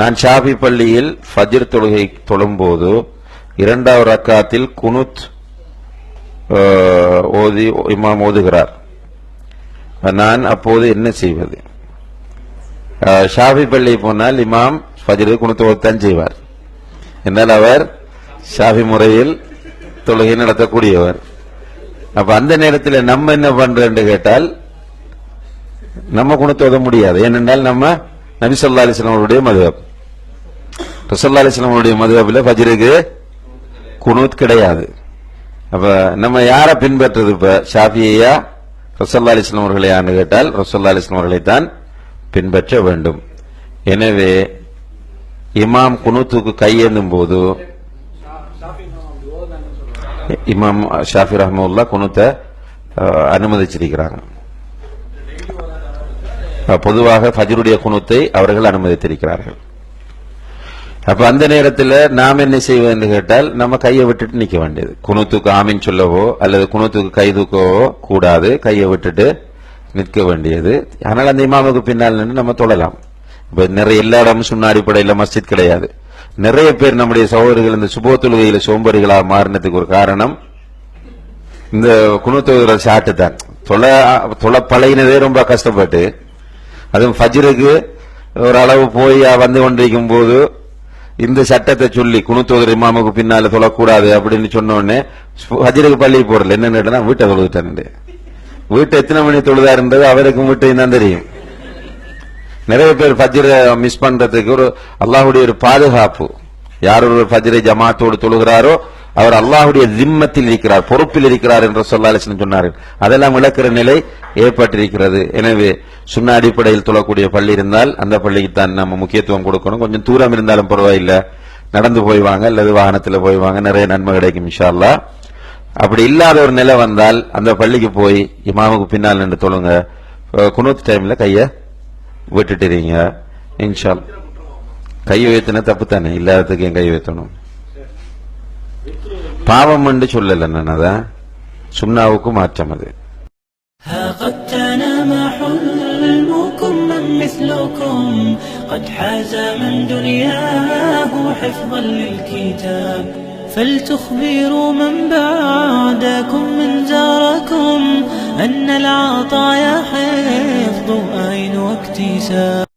நான் ஷாஃபி பள்ளியில் ஃபஜிர் தொழுகை தொழும்போது இரண்டாவது ரக்காத்தில் குனுத் ஓதி இமாம் ஓதுகிறார். நான் அப்போது என்ன செய்வது? ஷாபி ஷாஃபி பள்ளி போனால் இமாம் ஃபஜ்ரு குனுத் ஓதத்தான் செய்வார். என்னால் அவர் ஷாஃபி முறையில் தொழுகை நடத்தக்கூடியவர் அப்ப அந்த நேரத்தில் நம்ம என்ன பண்றோம்னு கேட்டால் நம்ம குணத்தோத முடியாது ஏனென்றால் நம்ம நபிசல்லா அலிஸ்லாம் அவருடைய மதுவப் ரசல்லா அலிஸ்லாம் அவருடைய மதுவப்பில் ஃபஜ்ருக்கு குனூத் கிடையாது. அப்ப நம்ம யாரை பின்பற்றுறது இப்ப? ஷாஃபியா ரசல்லா அலிஸ்லாம் அவர்களையான்னு கேட்டால் ரசல்லா அலிஸ்லாம் அவர்களைத்தான் பின்பற்ற வேண்டும். எனவே இமாம் குனூத்துக்கு கையேந்தும் போது இமாம் ஷாஃபி ரஹமுல்லா குனுத்தை அனுமதிச்சிருக்கிறாங்க. பொதுவாக ஃபஜருடைய குணத்தை அவர்கள் அனுமதித்திருக்கிறார்கள். அப்ப அந்த நேரத்தில் நாம் என்ன செய்வது கேட்டால் நம்ம கையை விட்டுட்டு நிக்க வேண்டியது. குணத்துக்கு ஆமின் சொல்லவோ அல்லது குணத்துக்கு கை தூக்கவோ கூடாது. கையை விட்டுட்டு நிற்க வேண்டியது. ஆனால் அந்த இமாமுக்கு பின்னால் நின்று நம்ம தொழலாம் இப்ப நிறைய எல்லா இடமும் சொன்ன அடிப்படையில் மஸ்ஜித் கிடையாது. நிறைய பேர் நம்முடைய சகோதரிகள் இந்த சுபோ தொழுகையில சோம்பறிகளாக மாறினதுக்கு ஒரு காரணம் இந்த குணத்தொகுற சாட்டு தான் தொலை தொலை பழகினதே ரொம்ப கஷ்டப்பட்டு அதுவும் ஃபஜ்ருக்கு ஒரு அளவு போய் வந்து கொண்டிருக்கும் போது இந்த சட்டத்தை சொல்லி குணத்தோதர் இமாமுக்கு பின்னால தொழக்கூடாது அப்படின்னு சொன்ன உடனே ஃபஜ்ருக்கு பள்ளி போறல என்னன்னு கேட்டா வீட்டை தொழுதுட்டாரு வீட்டை எத்தனை மணி தொழுதாருன்றது அவருக்கும் வீட்டு தான் தெரியும். நிறைய பேர் ஃபஜ்ரை மிஸ் பண்றதுக்கு ஒரு அல்லாஹுடைய ஒரு பாதுகாப்பு. யார் ஒரு ஃபஜ்ரை ஜமாத்தோடு தொழுகிறாரோ அவர் அல்லாஹுடைய ஜிம்மத்தில் இருக்கிறார் பொறுப்பில் இருக்கிறார் என்று சொல்லாலிசன் சொன்னார்கள். அதெல்லாம் விளக்குற நிலை ஏற்பட்டிருக்கிறது. எனவே சுண்ண அடிப்படையில் தொழக்கூடிய பள்ளி இருந்தால் அந்த பள்ளிக்கு தான் நம்ம முக்கியத்துவம் கொடுக்கணும். கொஞ்சம் தூரம் இருந்தாலும் பரவாயில்லை. நடந்து போய் வாங்க அல்லது வாகனத்தில் போய் வாங்க நிறைய நன்மை கிடைக்கும் இன்ஷால்லா அப்படி இல்லாத ஒரு நிலை வந்தால் அந்த பள்ளிக்கு போய் இமாமுக்கு பின்னால் நின்று தொழுங்க. குனூத் டைம்ல கையை விட்டுட்டுறீங்க இன்ஷா கை உயர்த்தின தப்பு தானே? இல்லாததுக்கு என் கை உயர்த்தணும்? பாவம் என்று சொல்லல நான் அதான் சுண்ணாவுக்கு மாற்றம் அது. ها قد تنام حلمكم من مثلكم. قد حاز من دنياه حفظا للكتاب. فلتخبروا من بعدكم من زاركم أن العطايا حفظ أين واكتساب.